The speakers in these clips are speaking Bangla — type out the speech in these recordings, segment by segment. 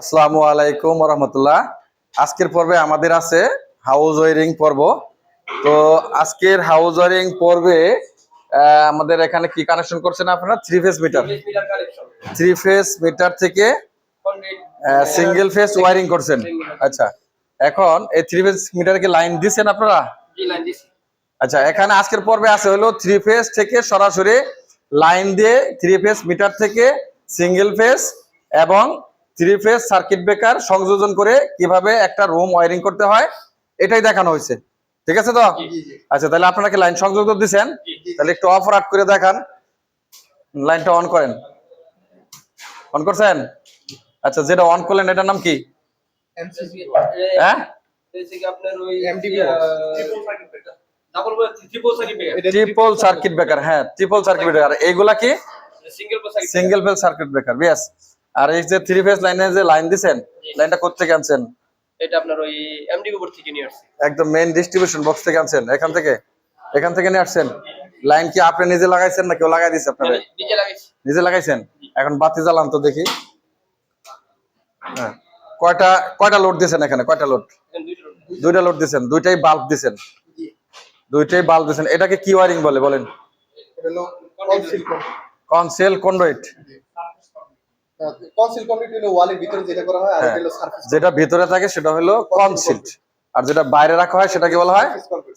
আসসালামু আলাইকুম রহমতুল্লাহ আজকের পর্বে আমাদের আছে হাউস ওয়ারিং পর্ব। তো আজকের হাউস ওয়ারিং পর্বে আমাদের এখানে কি কানেকশন করছেন আপনারা? Three phase meter three phase meter থেকে সিঙ্গেল ফেস ওয়ারিং করছেন। আচ্ছা এখন এই থ্রি ফেস মিটারকে লাইন দিচ্ছেন আপনারা? আচ্ছা এখানে আজকের পর্বে আছে হলো থ্রি ফেস থেকে সরাসরি লাইন দিয়ে থ্রি ফেস মিটার থেকে সিঙ্গেল ফেস এবং থ্রি ফেস সার্কিট ব্রেকার সংযোজন করে কীভাবে একটা রুম ওয়ারিং করতে হয় এটাই দেখানো হয়েছে। ঠিক আছে তো? আচ্ছা তাহলে আপনারা কি লাইন সংযোগ দিচ্ছেন? তাহলে একটু অফ রাট করে দেখান। লাইনটা অন করেন। অন করছেন? আচ্ছা যেটা অন করলেন এটার নাম কি? হ্যাঁ? Triple circuit breaker triple circuit breaker হ্যাঁ ট্রিপল সার্কিট ব্রেকার এইগুলা কি? Single pole circuit single phase circuit breaker বেশ আর এই যে থ্রি ফেজ লাইনে যে লাইন দিছেন লাইনটা কোথেকে আনছেন? এটা আপনার ওই এমডি উপর থেকে নিয়ে আসছি। একদম মেইন ডিস্ট্রিবিউশন বক্স থেকে আনছেন এখান থেকে? এখান থেকে নিয়ে আসছেন? লাইন কি আপনি নিজে লাগাইছেন না কেউ লাগাই দিছে আপনারে নিজে লাগাইছি। নিজে লাগাইছেন? এখন বাতি জ্বালান তো দেখি। হ্যাঁ। কয়টা কয়টা লোড দিছেন এখানে? কয়টা লোড দুইটা লোড দিছেন দুইটাই বাল্ব দিছেন। দুইটাই বাল্ব দিছেন। এটাকে কি ওয়ারিং বলে বলেন? এটা conceal conceal conduit conceal complete হলো ওয়ালের ভিতরে যেটা করা হয় আর। এটা হলো সারফেস যেটা ভিতরে থাকে সেটা হলো আর যেটা বাইরে রাখা হয় সেটাকে বলা হয়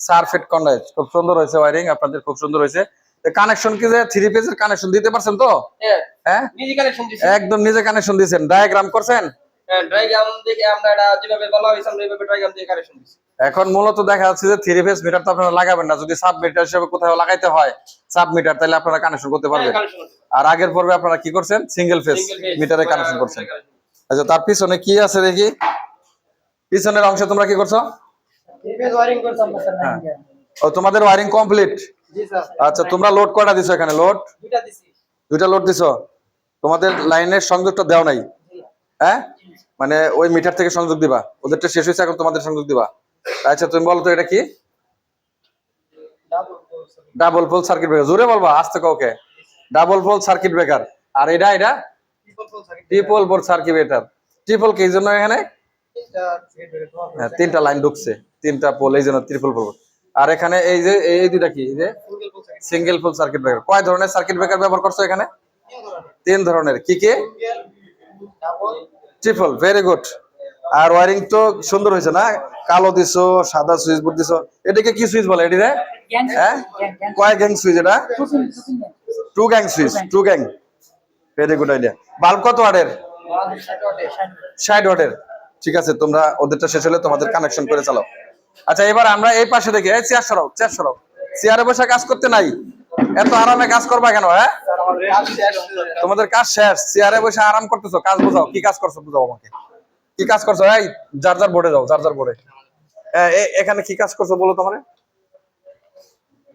সারফেট কন্ডাইট খুব সুন্দর হয়েছে ওয়ারিং আপনাদের খুব সুন্দর হয়েছে। কানেকশন কি যে থ্রি পেজের কানেকশন দিতে পারছেন তো? হ্যাঁ হ্যাঁ? নিজে কানেকশন দিছি। একদম নিজে কানেকশন দিয়েছেন ডায়াগ্রাম করছেন? হ্যাঁ দেখে আমরা এটা যেভাবে বলা হয়েছে আমরা এইভাবে ড্রাইগ্রাম দিয়ে কানেকশন দিছি। এখন মূলত দেখা যাচ্ছে যে থ্রি পেজ মিটার তো আপনারা লাগাবেন না। যদি সাব মিটার হিসেবে কোথাও লাগাইতে হয় সাব মিটার তাহলে আপনারা কানেকশন করতে পারবেন। আর আগের পর্বে আপনারা কি করছেন? সিঙ্গেল ফেস মিটারে কানেকশন করছেন। আচ্ছা তার পিছনে কি আছে দেখি? পিছনের অংশে তোমরা কি করছ? হ্যাঁ। ও তোমাদের ওয়ারিং কমপ্লিট আচ্ছা তোমরা লোড কয়টা দিছো এখানে? লোড দুইটা লোড দিছো? তোমাদের লাইনের সংযোগটা দেও নাই? হ্যাঁ? মানে ওই মিটার থেকে সংযোগ দিবা। ওদেরটা শেষ হয়েছে এখন তোমাদের সংযোগ দিবা। আচ্ছা তুমি বলো তো এটা কি? ডাবল পোল সার্কিট ব্রেকার জোরে বলবা আস্তে কাউকে ডাবল পোল সার্কিট ব্রেকার। আর এটা এটা? Triple pole circuit breaker triple কি জন্য এখানে? হয়ে হ্যাঁ, তিনটা লাইন ঢুকছে। তিনটা পোল এই জন্য ট্রিপল পোল আর এখানে এই যে এই দুটা কি? এই যে সিঙ্গেল পোল সার্কিট ব্রেকার কয় ধরনের সার্কিট ব্রেকার ব্যবহার করছ এখানে? তিন ধরনের। কি কি? ডাবল ট্রিপল ভেরি গুড আর ওয়ারিং তো সুন্দর হয়েছে না? কালো দিছো সাদা সুইচ বোর্ড দিছো। এটাকে কি সুইচ বলে? এটি হ্যাঁ? কয় গ্যাং সুইচ এটা? Two gang switch two gang very good idea bulb কত ওয়াটের ষাট ওয়াটের ঠিক আছে তোমরা ওদেরটা শেষ হলে তোমাদের কানেকশন করে চালাও। আচ্ছা এবার আমরা এই পাশে দেখি। এই চেয়ার সরাও চেয়ার সরাও। চেয়ারে বসে কাজ করতে নাই। এত আরামে কাজ করবা কেন হ্যাঁ? তোমাদের কাজ শেষ। চেয়ারে বসে আরাম করতেছো কাজ বোঝাও। কি কাজ করছ বুঝাও আমাকে। কি কাজ করছ? এই যার যার বোর্ডে যাও যার যার বোর্ডে এখানে কি কাজ করছ বলো তোমারে?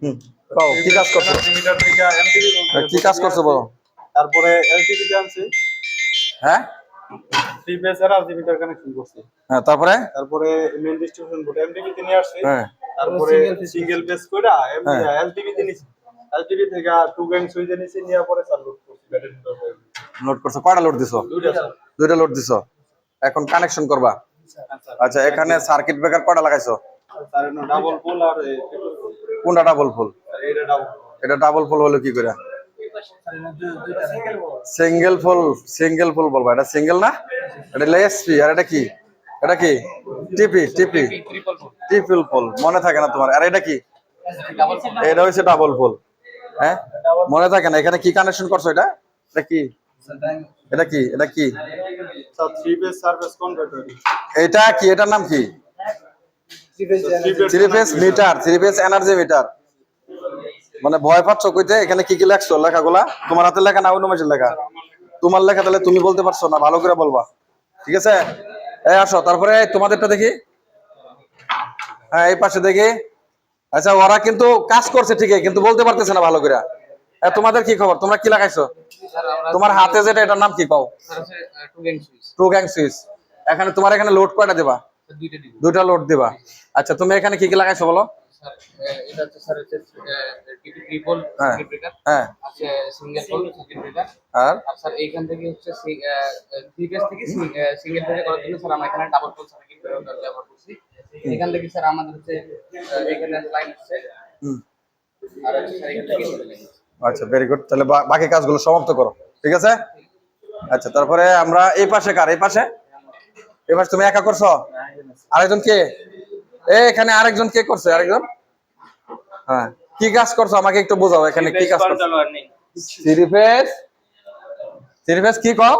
হুম। কি কাজ করছ? এমটিভি কি কাজ করছ বলো তারপরে এলটিভি তে আনছি। হ্যাঁ? থ্রি ফেজ আর আরজি কানেকশন করছি। হ্যাঁ তারপরে? তারপরে মেইন ডিস্ট্রিবিউশন বোর্ড এমটিভি তে নিয়ে আসছি। হ্যাঁ। তারপরে সিঙ্গেল ফেজ কইরা হ্যাঁ। এলটিভি তে নিছি। এলটিভি থেকে টু গ্যাং সুইচে নিছি নেওয়ার পরে চালু করছি ব্যাটারি লোড করছ। কয়টা লোড দিছো? দুইটা লোড দিছো। এখন কানেকশন করবা? আচ্ছা আচ্ছা এখানে সার্কিট ব্রেকার কয়টা লাগাইছো? কোনটা ডাবল ফুল এটা ডাবল ফুল হলো কি করে? সিঙ্গেল ফুল সিঙ্গেল ফুল বলবা। এটা সিঙ্গেল না? এটা হলো এসপি আর এটা কি? এটা কি? টিপি টিপি। ট্রিপল ফুল মনে থাকে না তোমার। আর এটা কি? এটা হচ্ছে ডাবল ফুল হ্যাঁ? মনে থাকে না। এখানে কি কানেকশন করছ এটা? এটা কি? এটা কি? এটা কি? Sir three phase service converter এটা কি? এটার নাম কি? Three phase meter three phase energy meter মানে ভয় পাচ্ছ কইতে? এখানে কি কি লেখছো? লেখাগুলা? তোমার হাতে লেখা না অন্য মাসের লেখা? তোমার লেখা তাহলে তুমি বলতে পারছ না ভালো করে বলবা। ঠিক আছে? এই আসো তারপরে তোমাদেরটা দেখি। হ্যাঁ এই পাশে দেখি। আচ্ছা ওরা কিন্তু কাজ করছে ঠিকই কিন্তু বলতে পারতেছে না ভালো করে। তোমাদের কি খবর? তোমরা কি লাগাইছো? তোমার হাতে যেটা এটার নাম কি? পাও। টু গ্যাং সুইচ এখানে তোমার এখানে লোড কয়টা দেবা? দুইটা লোড দিবা। আচ্ছা তুমি এখানে কি কি লাগাইছো বলো? এটা হচ্ছে স্যার হচ্ছে ট্রিপল হ্যাঁ। সার্কিট ব্রেকার আছে সিঙ্গেল পোল সার্কিট ব্রেকার আর? আর স্যার এইখান থেকে হচ্ছে থ্রি ফেজ থেকে সিঙ্গেল ফেজে করার জন্য স্যার আমরা এখানে ডাবল পোল সার্কিট ব্যবহার করছি। এখান থেকে স্যার আমাদের হচ্ছে এখানে লাইন হচ্ছে আর হচ্ছে স্যার এখান থেকে আচ্ছা ভেরি গুড তাহলে বাকি কাজগুলো সমাপ্ত করো ঠিক আছে? আচ্ছা তারপরে আমরা এই পাশে কার? এই পাশে? পাশে তুমি একা করছ? আরেকজন কে? এখানে আরেকজন কে করছে? আরেকজন? হ্যাঁ। কি কাজ করছ? আমাকে একটু বোঝাও, এখানে কি কাজ করছ? কি কও?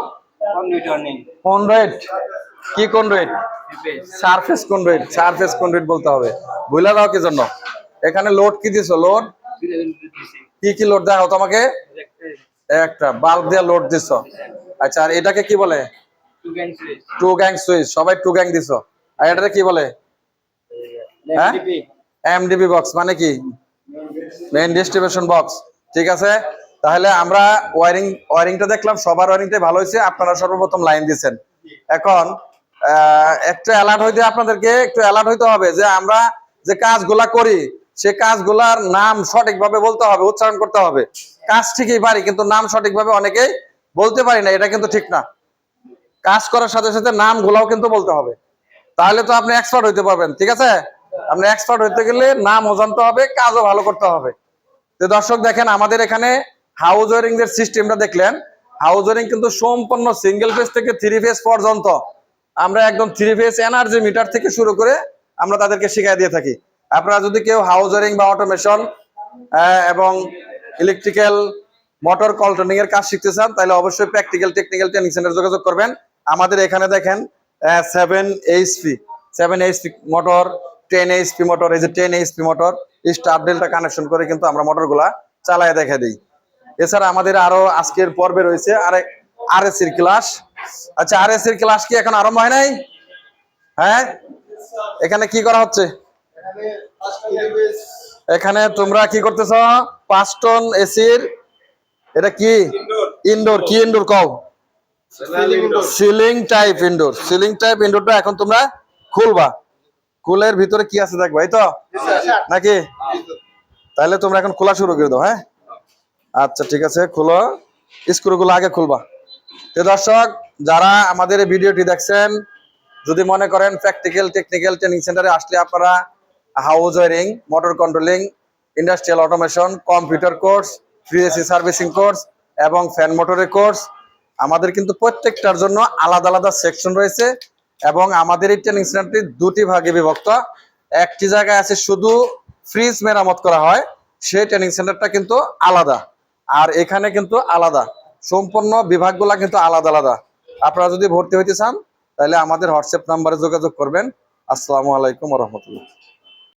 বলতে হবে। বুঝলা দাও কি জন্য? এখানে লোড কি দিছো? লোড কি কি লোড একটা বাল্ব দিয়ে লোড দিছো। আচ্ছা আর এটাকে কি বলে? টু গ্যাং সুইচ সবাই টু গ্যাং দিছো। আর এটাকে কি বলে? হ্যাঁ? এমডিবি বক্স মানে কি? মেইন ডিস্ট্রিবিউশন বক্স ঠিক আছে? তাহলে আমরা ওয়ারিং ওয়ারিংটা দেখলাম। সবার ওয়ারিংটাই ভালো হয়েছে। আপনারা সর্বপ্রথম লাইন দিয়েছেন এখন একটু অ্যালার্ট হইতে আপনাদেরকে একটু অ্যালার্ট হইতে হবে যে আমরা যে কাজগুলা করি সে কাজগুলার নাম সঠিকভাবে বলতে হবে উচ্চারণ করতে হবে। কাজ ঠিকই পারি কিন্তু নাম সঠিকভাবে অনেকেই বলতে পারি না। এটা কিন্তু ঠিক না। কাজ করার সাথে সাথে নামগুলাও কিন্তু বলতে হবে। তাহলে তো আপনি এক্সপার্ট হইতে পারবেন, ঠিক আছে? আপনি এক্সপার্ট হইতে গেলে নামও জানতে হবে, কাজও ভালো করতে হবে। তো দর্শক দেখেন, আমাদের এখানে হাউস ওয়ারিং এর সিস্টেমটা দেখলেন। হাউস ওয়ারিং কিন্তু সম্পূর্ণ সিঙ্গেল ফেজ থেকে থ্রি ফেজ পর্যন্ত। আমরা একদম থ্রি ফেজ এনার্জি মিটার থেকে শুরু করে আমরা তাদেরকে শিখাই দিয়ে থাকি। আপনারা যদি কেউ হাউস ওয়ারিং বা অটোমেশন এবং ইলেকট্রিক্যাল মোটর কন্ট্রোলিং এর কাজ শিখতে চান, তাহলে অবশ্যই প্র্যাকটিক্যাল টেকনিক্যাল ট্রেনিং সেন্টার যোগাযোগ করবেন। আমাদের এখানে দেখেন seven HP seven HP motor ten HP motor এই যে ten HP motor star delta connection করে কিন্তু আমরা মোটরগুলা চালায় দেখা দিই। এছাড়া আমাদের আরও আজকের পর্বে রয়েছে আরে আর এস এর ক্লাস আচ্ছা আর এস এর ক্লাস কি এখন আরম্ভ হয় নাই? হ্যাঁ? এখানে কি করা হচ্ছে? এখানে তোমরা কি করতেছ? পাঁচ টন এসির এটা কি? ইনডোর কি ইনডোর কও? Ceiling type indoor ceiling type ইনডোরটা এখন তোমরা খুলবা। কুলের ভিতরে কি আছে দেখবা এই তো? নাকি? তাহলে তোমরা এখন খোলা শুরু করে দাও হ্যাঁ? আচ্ছা ঠিক আছে খুলো। স্ক্রুগুলো আগে খুলবা। তো দর্শক যারা আমাদের এই ভিডিওটি দেখছেন যদি মনে করেন প্র্যাকটিক্যাল টেকনিক্যাল ট্রেনিং সেন্টারে আসলে আপনারা house wiring motor controlling industrial automation computer course free AC servicing course এবং ফ্যান মোটরের কোর্স আমাদের কিন্তু প্রত্যেকটার জন্য আলাদা আলাদা সেকশন রয়েছে এবং আমাদের এই ট্রেনিং সেন্টারটি দুটি ভাগে বিভক্ত। একটি জায়গায় আছে শুধু ফ্রিজ মেরামত করা হয়, সেই ট্রেনিং সেন্টারটা কিন্তু আলাদা। আর এখানে কিন্তু আলাদা। সম্পূর্ণ বিভাগগুলা কিন্তু আলাদা আলাদা। আপনারা যদি ভর্তি হইতে চান, তাহলে আমাদের হোয়াটসঅ্যাপ নাম্বারে যোগাযোগ করবেন। আসসালামু আলাইকুম রহমতুল্লাহ।